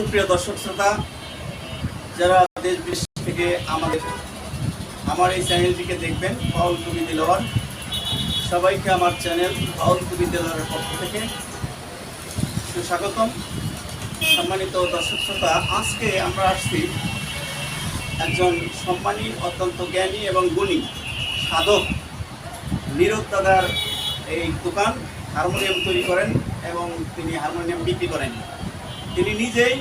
সুপ্রিয় দর্শক শ্রোতা, যারা দেশ বিদেশ থেকে আমাদের আমার এই চ্যানেলটিকে দেখবেন পাউল কবি দিলওয়ার। সবাইকে আমার চ্যানেল পাউল কবি দিলওয়ারের পক্ষ থেকে সুস্বাগতম। সম্মানিত দর্শক শ্রোতা, আজকে আমরা আসছি একজন সম্মানী, অত্যন্ত জ্ঞানী এবং গুণী সাধক নীরদ দাদার এই দোকান, হারমোনিয়াম তৈরি করেন এবং তিনি হারমোনিয়াম বিক্রি করেন। তিনি নিজেই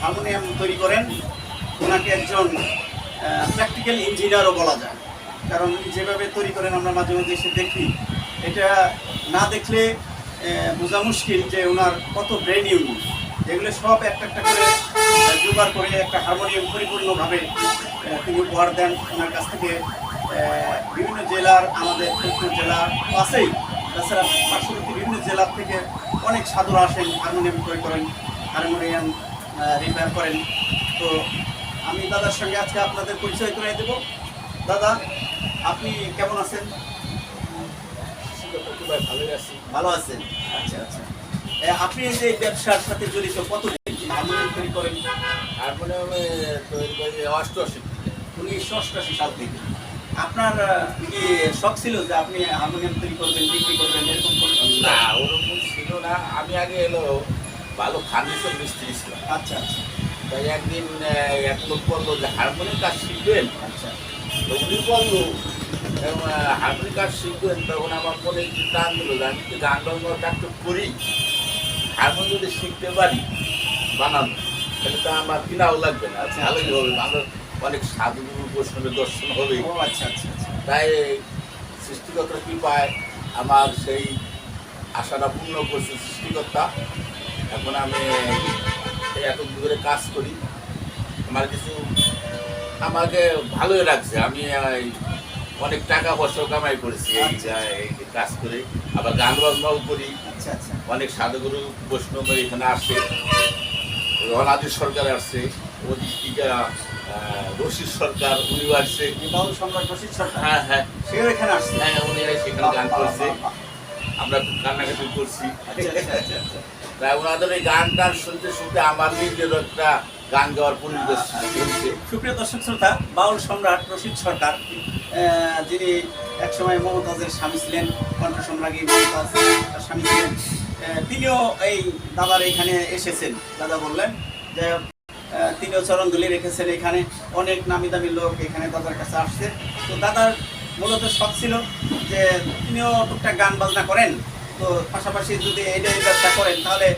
হারমোনিয়াম তৈরি করেন, ওনাকে একজন প্র্যাকটিক্যাল ইঞ্জিনিয়ারও বলা যায়। কারণ যেভাবে তৈরি করেন আমরা মাঝে মাঝে এসে দেখি, এটা না দেখলে বোঝা মুশকিল যে ওনার কত ব্রেন ইউনিট এগুলো সব একটা একটা করে জোগাড় করে একটা হারমোনিয়াম পরিপূর্ণভাবে তিনি উপহার দেন ওনার কাছ থেকে। বিভিন্ন জেলার, আমাদের ফরিদপুর জেলা পাশেই, তাছাড়া পার্শ্ববর্তী বিভিন্ন জেলার থেকে অনেক সাধুরা আসেন হারমোনিয়াম তৈরি করেন হারমোনিয়াম রিপেয়ার করেন। তো আমি দাদার সঙ্গে আজকে আপনাদের পরিচয় করে দেব। দাদা আপনি কেমন আছেন? ভালোই আছি ভালো আছেন। আচ্ছা আচ্ছা। আপনি এই যে ব্যবসার সাথে জড়িত কতদিন? হারমোনিয়াম তৈরি করেন হারমোনিয়ামে তৈরি করে অষ্টআশি। উনিশশো অষ্টাশি সাল থেকে। আপনার কি শখ ছিল যে আপনি হারমোনিয়াম তৈরি করবেন বিক্রি করবেন এরকম ছিল? না ওরকম ছিল না। আমি আগে এলো ভালো ফার্নিচার মিস্ত্রি ছিলাম। আচ্ছা আচ্ছা। তাই একদিন এক লোক বলল যে হারমোনিয়াম কাজ শিখবেন? আচ্ছা। তো উনি বলল হারমোনিয়াম কাজ শিখবেন? তখন আমার মনে একটু টান দিল যে আমি তো গান বাজনাটা একটু করি। হারমোনিয়াম যদি শিখতে পারি বানানো তাহলে তো আমার কিনাও লাগবে না। আচ্ছা, ভালোই আচ্ছা। হবে। ভালো অনেক সাধুগুরু বৈষ্ণবের দর্শন হবে আচ্ছা আচ্ছা আচ্ছা। তাই সৃষ্টিকর্তার কৃপায় আমার সেই আশাটা পূর্ণ করছে সৃষ্টিকর্তা। এখন আমি এই এত দূরে কাজ করি। আমার কিছু আমাকে ভালোই লাগছে। আমি অনেক টাকা পয়সা কামাই করেছি এই যা- কাজ করে। আবার গান বাজনাও করি। আচ্ছা আচ্ছা। অনেক সাধুগুরু বৈষ্ণব এখানে আসে। অনাদি সরকার আসছে ওদিকে রশিদ সরকার উনিও আসছে। বাউল সম্রাট রশিদ সরকার? হ্যাঁ হ্যাঁ। সেও এখানে আসছে? হ্যাঁ উনি সেখানে গান করছে। আমরা খুব কান্নাকাটি করছি। আচ্ছা আচ্ছা আচ্ছা তাই ওনাদের এই গান টান শুনতে শুনতে আমার নিজের একটা গান গাওয়ার পরিবেশ সুপ্রিয় দর্শক শ্রোতা বাউল সম্রাট রশিদ সরকার যিনি একসময় মমতাজের স্বামী ছিলেন কণ্ঠ সম্রাজ্ঞী মমতাজ তার স্বামী ছিলেন তিনিও এই দাদার এখানে এসেছেন। দাদা বললেন যে তিনিও চরণ দুলি রেখেছেন এখানে। অনেক নামি দামি লোক এখানে দাদার কাছে আসছে। তো দাদার মূলত শখ ছিল যে তিনিও টুকটাক গান বাজনা করেন। তো পাশাপাশি যদি এইটাই ব্যবসা করেন তাহলে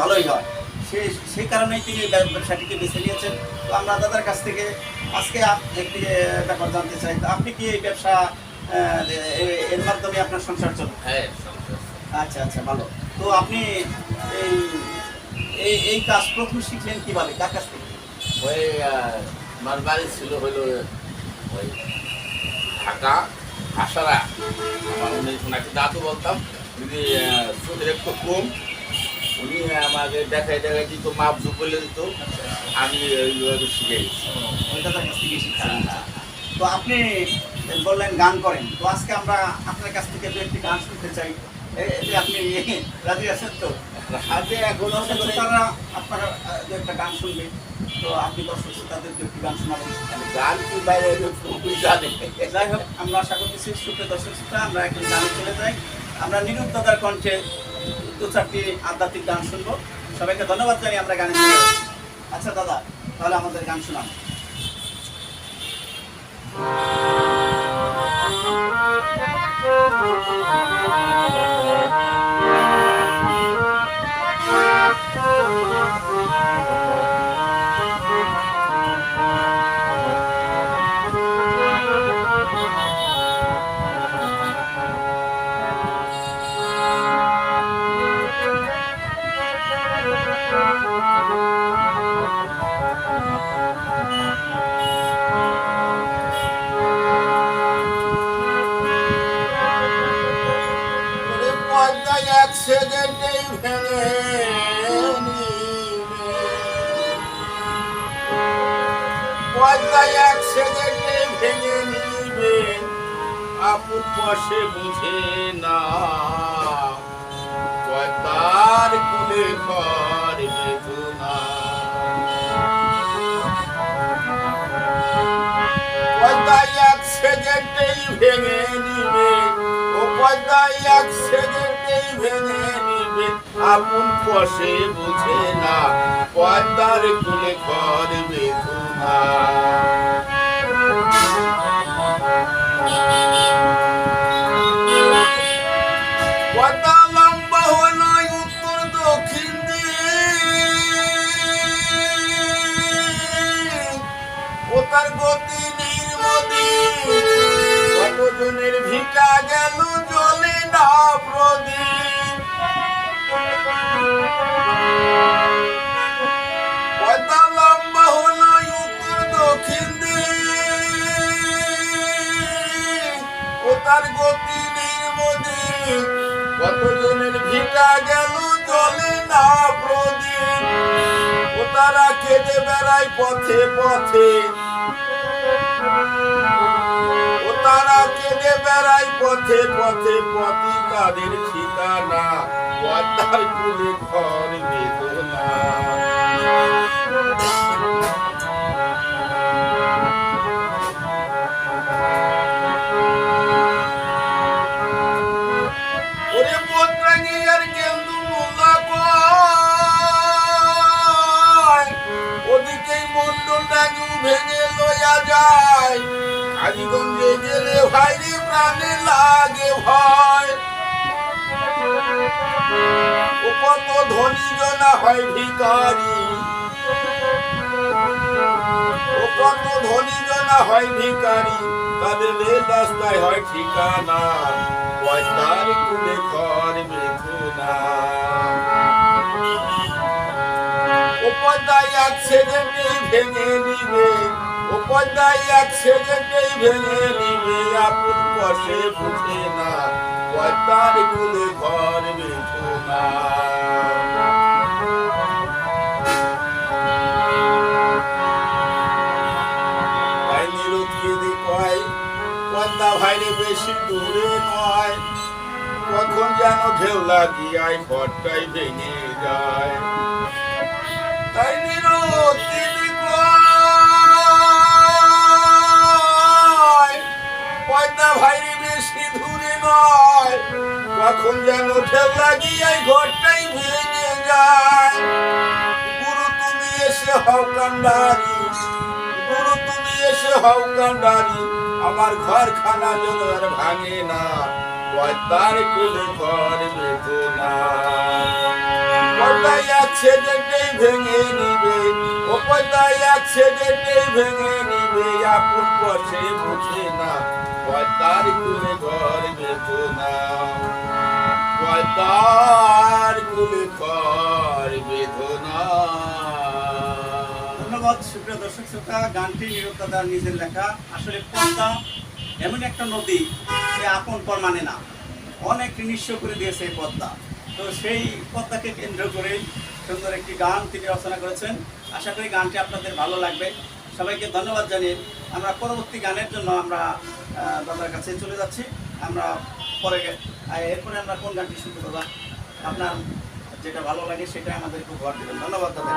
ভালোই হয়। সেই সেই কারণেই তিনি ব্যবসাটিকে বেছে নিয়েছেন। তো আমরা দাদার কাছ থেকে আজকে একটি ব্যাপার জানতে চাই। তো আপনি কি এই ব্যবসা এর মাধ্যমে আপনার সংসার চলে? হ্যাঁ আচ্ছা আচ্ছা ভালো। তো আপনি এই এই কাজ প্রথম শিখলেন কীভাবে কার কাছ থেকে? ওই আমার বাড়ি ছিল হলো ওই ঢাকা আসারা আমার উনি ওনাকে দাদু বলতাম উনি সুদের একটু কম উনি আমাকে দেখাই দেখাই দিত মাপ বলে দিত। আমি ওইভাবে শিখে গেছি। তো আপনি বললেন গান করেন। তো আজকে আমরা আপনার কাছ থেকে দু একটি গান শুনতে চাই। আপনি রাজি আছেন তো? হাতে এখন শ্রোতারা আপনারা একটা গান শুনবে। তো আপনি দর্শক শ্রোতাদের দু একটি গান শোনাবেন। গান কি বাইরে যাই হোক আমরা আশা করতেছি সুপ্রিয় দর্শক শ্রোতা আমরা এখন গানে চলে যাই। আমরা নিরূপ কণ্ঠে দু চারটি আধ্যাত্মিক গান শুনব। সবাইকে ধন্যবাদ জানিয়ে আমরা গানে আচ্ছা দাদা তাহলে আমাদের গান শোনান। এক সেকেন্ডেই ভেঙে এক ভেঙে নিবে। আপু পাশে বুঝে না পর্দার কুলে এক সেকেন্ডেই ভেঙে নিবে। ও পর্দায় এক সেকেন্ড ভেঙে নিবে আপন কষে বুঝে না পদ্মার কুলে ঘর বেদনা পদ্মা লম্বা হলো উত্তর দক্ষিণ দিক। ও গতি নির্মদি কতজনের ভিটা গেল জলে না প্রদীপ। দিক ও তার গতি ভিটা গেল জলে না প্রদীপ। ও তারা কেঁদে পথে পথে। ও তারা কেঁদে পথে পথে। পথি তাদের ঠিকানা পদ্মার বেদনা। কালীগঞ্জে গেলে ভাইরে প্রাণে লাগে ভয়। কত ধনী জনা হয় ভিকারি কত ধনী জনা হয় ভিকারি তাদের রাস্তায় হয় ঠিকানা। পয়সার কুলে ঘর বেদনা ও পদ্মায় এক ভেঙে নিবে পদ্মায় এক সেকেন্ডেই ভেঙে নিবে আপন কষে বুঝে না, পদ্মার কুলে ঘর তাই কয়, পদ্মা ভাইরে বেশি দূরে নয়, কখন যেন ঢেউ লাগিয়ায় ঘরটাই ভেঙে যায়। তাই কেঁদে পদ্মা ভাইরে বেশি দূরে নয়। কখন যেন ঢেউ লাগিয়ায় ঘরটাই ভেঙে যায়। গুরু তুমি এসে হও কান্ডারি। গুরু তুমি এসে হও কান্ডারি। আমার ঘর খানা যেন আর ভাঙে না। পদ্মার কুলে ঘর বেদনা পদ্মায় এক সেকেন্ডেই ভেঙে নিবে। ও পদ্মায় এক সেকেন্ডেই ভেঙে নিবে। আপন পথে বুঝে না। আপন পর মানে না। অনেক নিঃস্ব করে দিয়েছে পদ্মা। তো সেই পদ্মাকে কেন্দ্র সুন্দর একটি গান তিনি রচনা করেছেন। আশা করি গানটি আপনাদের ভালো লাগবে। সবাইকে ধন্যবাদ জানিয়ে আমরা পরবর্তী গানের জন্য আমরা দাদার কাছে চলে যাচ্ছি। আমরা পরে এরপরে আমরা কোন গানটি শুনতে দাদা আপনার যেটা ভালো লাগে সেটাই খুব ঘর দেবেন। ধন্যবাদ, দাদা।